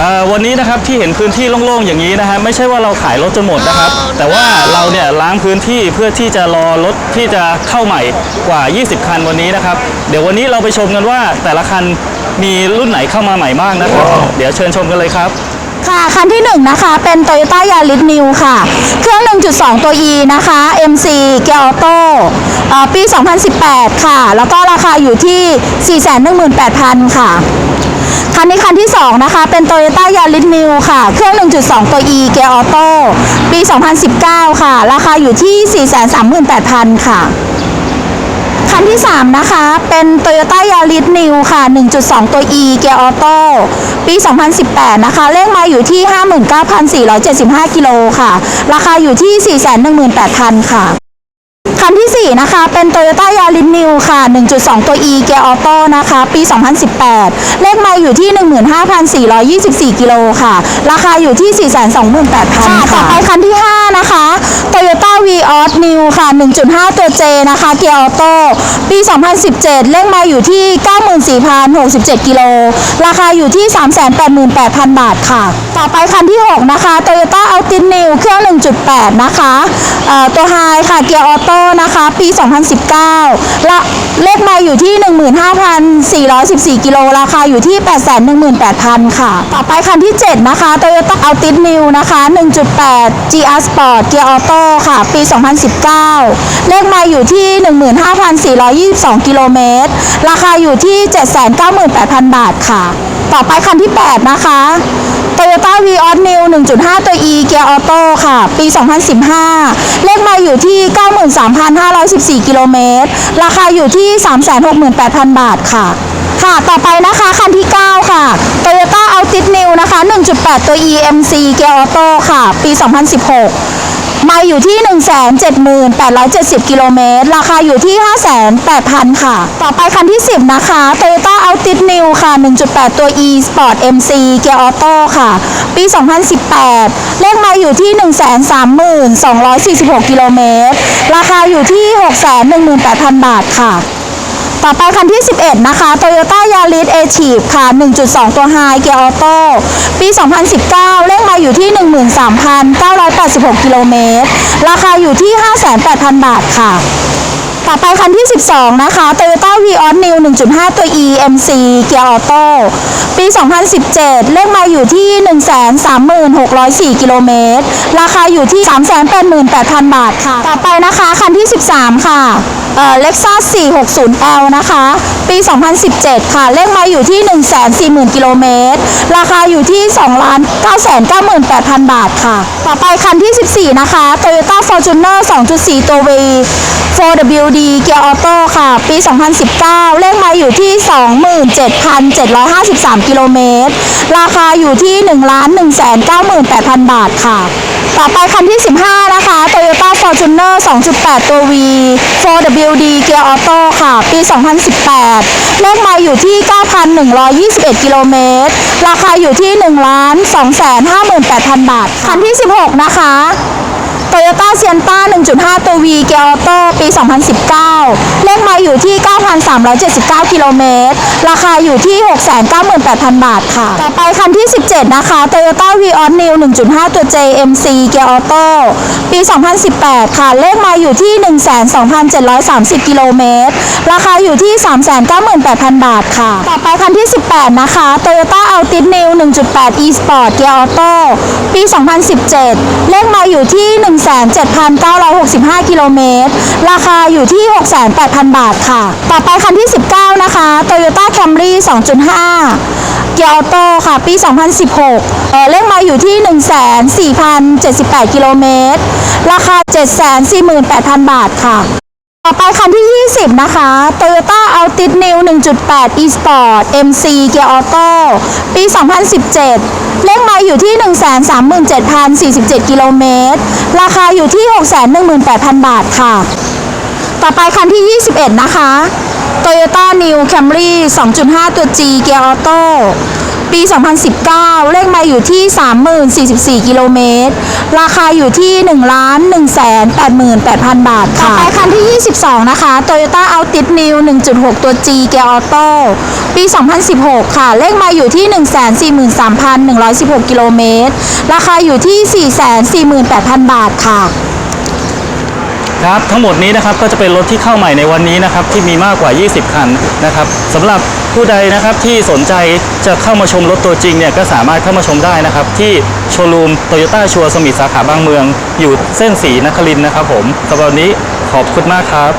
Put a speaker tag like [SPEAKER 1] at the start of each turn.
[SPEAKER 1] เอ่อวันนี้นะครับที่เห็นพื้นที่โล่งๆอย่างนี้นะฮะไม่ใช่ว่าเราขายรถจนหมดนะครับ แต่ว่าเราเนี่ยล้างพื้นที่เพื่อที่จะรอรถที่จะเข้าใหม่กว่า 20 คันวันนี้นะครับ เดี๋ยววันนี้เราไปชมกันว่าแต่ละคันมีรุ่นไหนเข้ามาใหม่บ้างนะครับ เดี๋ยวเชิญชมกันเลยครับ
[SPEAKER 2] ค่ะคันที่1นะคะเป็น Toyota Yaris New ค่ะ เครื่อง 1.2 ตัว E นะคะ MC เกียร์ออโต้เอ่อปี 2018 ค่ะ แล้วก็ราคาอยู่ที่ 418,000 ค่ะ คันนี้คันที่ 2 นะคะ เป็น Toyota Yaris New ค่ะ เครื่อง 1.2 ตัว E เกียร์ออโต้ปี 2019 ค่ะ ราคาอยู่ที่ 438,000 ค่ะ คันที่ 3 นะคะ เป็น Toyota Yaris New ค่ะ 1.2 ตัว E เกียร์ออโต้ปี 2018 นะคะ เลขไมาอยู่ที่ 59,475 กิโลค่ะ ราคาอยู่ที่ 418,000 ค่ะ นที่ 4 นะคะ เป็น Toyota Yaris New ค่ะ 1.2 ตัว E เกียร์ออโต้นะคะ ปี 2018 เลขไมาอยู่ที่ 15,424 กิโลค่ะ ราคาอยู่ที่ 428,000 ค่ะ ต่อไปคันที่ 5 นะคะ Toyota Vios New ค่ะ 1.5 ตัว J นะคะ เกียร์ออโต้ ปี 2017เลขไมาอยู่ที่ 94,067 กิโล ราคาอยู่ที่ 388,000 บาทค่ะ ต่อไปคันที่ 6 นะคะ Toyota Altis New เครื่อง 1.8 นะคะตัว High ค่ะ เกียร์ออโต้นะคะ ปี 2019ละเลขมาอยู่ที่ 15,414 กิโล ราคาอยู่ที่ 818,000 ค่ะ ต่อไปคันที่ 7 นะคะ Toyota Altis New นะคะ 1.8 GR Sport เกียร์ออโต้ค่ะปี 2019 เลขไมาอยู่ที่ 15,422 กิโลเมตร ราคาอยู่ที่ 798,000 บาทค่ะ ต่อไปคันที่ 8 นะคะ Toyota Vios New 1.5 ตัว E เกียร์ออโต้ค่ะ ปี 2015 เลขมาอยู่ที่ 93,514 กิโลเมตร ราคาอยู่ที่ 368,000 บาทค่ะ ค่ะ ต่อไปนะคะ คันที่ 9 ค่ะ Toyota Altis New นะคะ 1.8 ตัว E MC เกียร์ออโต้ค่ะ ปี 2016 มาอยู่ที่ 178,70กิโลเมตร ราคาอยู่ที่ 58,000 ค่ะ ต่อไปคันที่ 10 นะคะ Toyota Altis New ค่ะ 1.8 ตัว E Sport MC เกียร์ออโต้ค่ะ ปี 2018 เลขมาอยู่ที่ 133,246กิโลเมตร ราคาอยู่ที่ 618,000 บาทค่ะ ต่อไปคันที่ 11 นะคะ Toyota Yaris a c h i e v e ค่ะ 1.2 ตัว High เกียร์ออโต้ ปี 2019 เลขมาอยู่ที่ 13,986 กิโลเมตร ราคาอยู่ที่ 58,000 บาทค่ะ ต่อไปคันที่ 12 นะคะ Toyota Vios New 1.5 ตัว E MC เกียร์ออโต้ปี 2017 เลขมาอยู่ที่ 136,400กิโลเมตร ราคาอยู่ที่ 388,000 บาทค่ะ ต่อไปนะคะ คันที่ 13 ค่ะเอ่อ Lexus 460L นะคะ ปี 2017 ค่ะ เลขมาอยู่ที่ 140,000 กิโลเมตร ราคาอยู่ที่ 2,998,000 บาทค่ะ ต่อไปคันที่ 14 นะคะ Toyota Fortuner 2.4 ตัว V 4WD เกียร์ออโต้ค่ะ ปี 2019 เลขมาอยู่ที่ 27,753 กิโลเมตร ราคาอยู่ที่ 1,198,000 บาทค่ะ ต่อไปคันที่ 15 นะคะ Toyota Fortuner 2.8 ตัว V 4WD เกียร์ออโต้ค่ะ ปี 2018 เลขมาอยู่ที่ 9,121 กิโลเมตร ราคาอยู่ที่ 1,258,000 บาท คันที่ 16 นะคะ โตโยต้าเซียนต้า1.5 ตัว V เกียร์ออโต้ปี 2019 เลขมาอยู่ที่ 9,379 กิโลเมตร ราคาอยู่ที่ 698,000 บาทค่ะ ต่อไปคันที่ 17 นะคะ Toyota Vios New 1.5 ตัว JMC เกียร์ออโต้ปี 2018 ค่ะ เลขมาอยู่ที่ 12,730 กิโลเมตร ราคาอยู่ที่ 398,000 บาทค่ะ ต่อไปคันที่ 18 นะคะ Toyota Altis New 1.8 e-sport เกียร์ออโต้ปี 2017 เลขมาอยู่ที่ 1 17,965 กิโลเมตร ราคาอยู่ที่ 68,000 บาทค่ะ ต่อไปคันที่ 19 นะคะ Toyota Camry 2.5 เกียร์ออโต้ค่ะ ปี 2016 เอ่อเลขมาอยู่ที่ 14,078 กิโลเมตร ราคา 748,000 บาทค่ะ ต่อไปคันที่ 20 นะคะ Toyota Altis New 1.8 e-sport MC เกียร์ออโต้ปี 2017 เลขไมาอยู่ที่ 137,047 กิโลเมตร ราคาอยู่ที่ 618,000 บาทค่ะ ต่อไปคันที่ 21 นะคะ Toyota New Camry 2.5 ตัว G เกียร์ออโต้ ปี 2019 เลขไมาอยู่ที่ 30,044 กิโลเมตร ราคาอยู่ที่ 1 1 8 8 0 0 0บาทค่ะต่อไปคันที่ 22 นะคะ Toyota Altis New 1.6 ตัว G Gear Auto ปี 2016 ค่ะ เลขไมาอยู่ที่ 143,116 กิโลเมตร ราคาอยู่ที่ 448,000 บาทค่ะ
[SPEAKER 1] ครับทั้งหมดนี้นะครับก็จะเป็นรถที่เข้าใหม่ในวันนี้นะครับที่มีมากกว่า 20 คันนะครับสำหรับผู้ใดนะครับที่สนใจจะเข้ามาชมรถตัวจริงเนี่ยก็สามารถเข้ามาชมได้นะครับที่โชว์รูมโตโยต้าชัวสมิธสาขาบางเมือง อยู่เส้นสีนครินนะครับผมสำหรับวันนี้ขอบคุณมากครับ